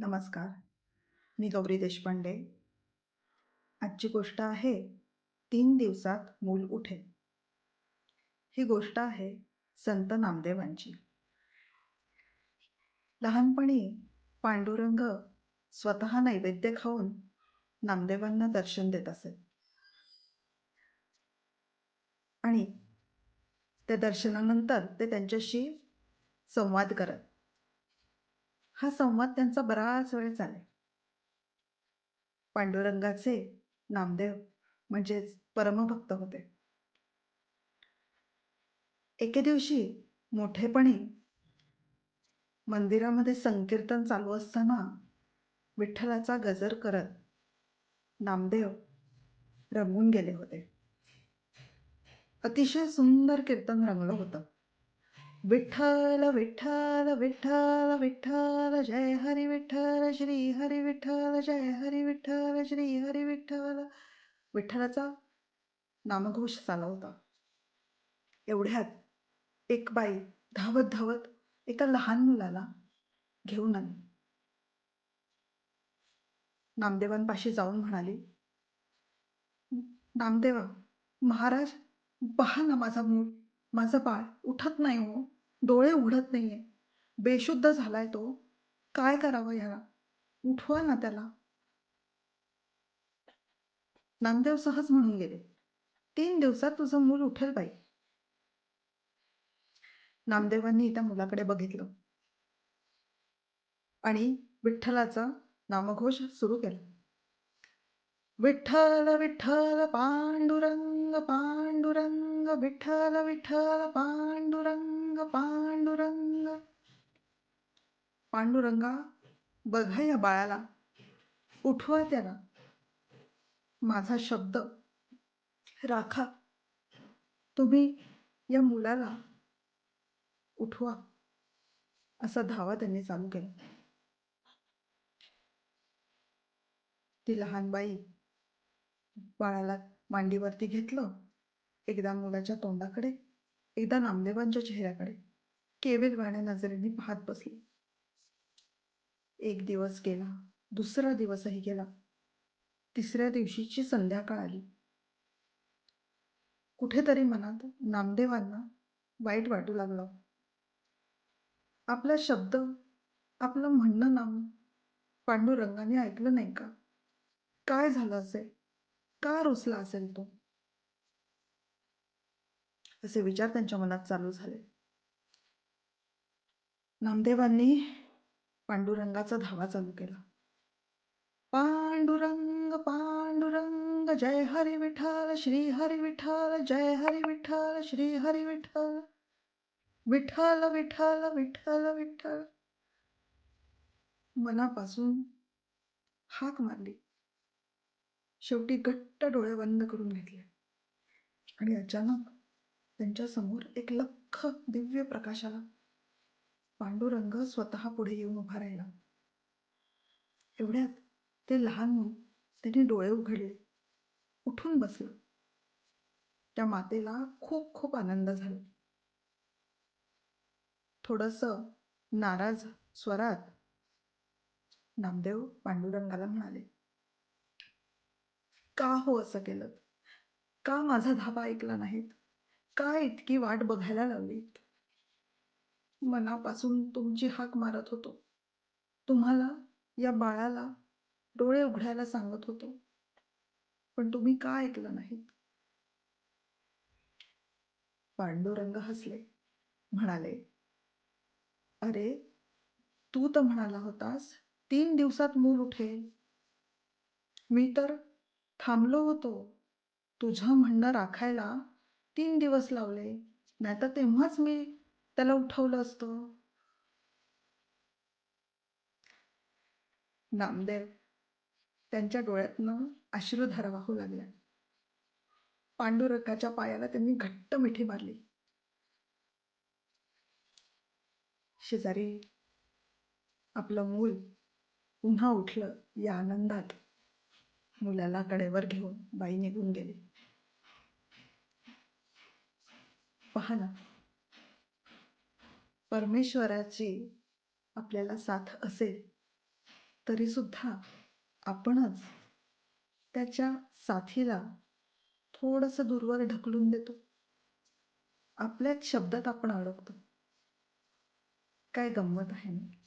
नमस्कार. मी गौरी देशपांडे. आजची गोष्ट आहे तीन दिवसात मूल उठेल. ही गोष्ट आहे संत नामदेवांची. लहानपणी पांडुरंग स्वतः नैवेद्य खाऊन नामदेवांना दर्शन देत असे. आणि त्या दर्शनानंतर ते त्यांच्याशी संवाद करत. हा संवाद त्यांचा बराच वेळ चालेल. पांडुरंगाचे नामदेव म्हणजेच परमभक्त होते. एके दिवशी मोठेपणी मंदिरामध्ये संकीर्तन चालू असताना विठ्ठलाचा गजर करत नामदेव रंगून गेले होते. अतिशय सुंदर कीर्तन रंगलं होतं. विठ्ठल विठ्ठल विठ्ठल विठ्ठल जय हरी विठ्ठल श्री हरी विठ्ठल जय हरी विठ्ठल श्री हरी विठ्ठल. विठ्ठलाचा नामघोष चालू होता. एवढ्यात एक बाई धावत धावत एका लहान मुलाला घेऊन आली. नामदेवांपाशी जाऊन म्हणाली नामदेवा महाराज पहा ना माझा मूल माझं बाळ उठत नाही हो. डोळे उघडत नाहीये. बेशुद्ध झालाय तो. काय करावं ह्याला? उठवा ना त्याला. नामदेव सहज म्हणून गेले. तीन दिवसात तुझं मूल उठेल बाई. नामदेवांनी त्या मुलाकडे बघितलं. आणि विठ्ठलाचा नामघोष सुरू केला. विठ्ठल विठ्ठल पांडुरंग पांडुरंग विठ्ठल विठ्ठल पांडुरंग. पांडुरंग. पांडुरंगा बघा या बाळाला. उठवा त्याला. माझा शब्द. राखा. तुम्ही या मुलाला उठवा. असा धावा त्यांनी चालू केला. ती लहान बाई बाळाला मांडीवरती घेतलं. एकदा मुलाच्या तोंडाकडे एकदा नामदेवांच्या चेहऱ्याकडे केवेल वाण्या नजरेने पाहत बसली. एक दिवस गेला दुसरा दिवसही गेला. तिसऱ्या दिवशीची संध्याकाळ आली. कुठेतरी मनात नामदेवांना वाईट वाटू लागलं. आपला शब्द आपलं म्हणणं नाम पांडुरंगाने ऐकलं नाही का? काय झालं असेल? का रुसला असेल तो? असे विचार त्यांच्या मनात चालू झाले. नामदेवांनी पांडुरंगाचा धावा चालू केला. पांडुरंग पांडुरंग जय हरी विठ्ठल श्री हरी विठ्ठल जय हरी विठ्ठल श्री हरी विठ्ठल विठ्ठल विठ्ठल विठ्ठल विठ्ठल. मनापासून हाक मारली. शेवटी घट्ट डोळे बंद करून घेतले. आणि अचानक त्यांच्यासमोर एक लख दिव्य प्रकाशाला. पांडुरंग स्वतः पुढे येऊन उभा राहिला. एवढ्यात ते लहान मूल त्यांनी डोळे उघडले. उठून बसलं. त्या मातेला खूप खूप आनंद झाला. थोडस नाराज स्वरात नामदेव पांडुरंगाला म्हणाले का हो असं केलं? का माझा धाबा ऐकला नाहीत? का इतकी वाट बघायला लावलीत मनापासून तुमची हाक मारत होतो. तुम्हाला या बाळाला डोळे उघडायला सांगत होतो. पण तुम्ही का ऐकलं नाहीत पांडुरंग हसले. म्हणाले अरे तू तर म्हणाला होतास तीन दिवसात मूल उठेल. मी तर थांबलो होतो. तुझं म्हणणं राखायला तीन दिवस लावले. नाहीतर तेव्हाच मी त्याला उठवलं असतं. नामदेव त्यांच्या डोळ्यातनं अश्रुधारा वाहू लागल्या पांडुरकाच्या पायाला त्यांनी घट्ट मिठी मारली. शेजारी आपलं मूल पुन्हा उठलं या आनंदात. मुलाला कडेवर घेऊन बाई निघून गेली. पहा ना. परमेश्वराची आपल्याला साथ असेल तरीसुद्धा आपणच त्याच्या साथीला थोडंसं दूरवर ढकलून देतो. आपल्याच शब्दात आपण अडकतो. काय गंमत आहे ना.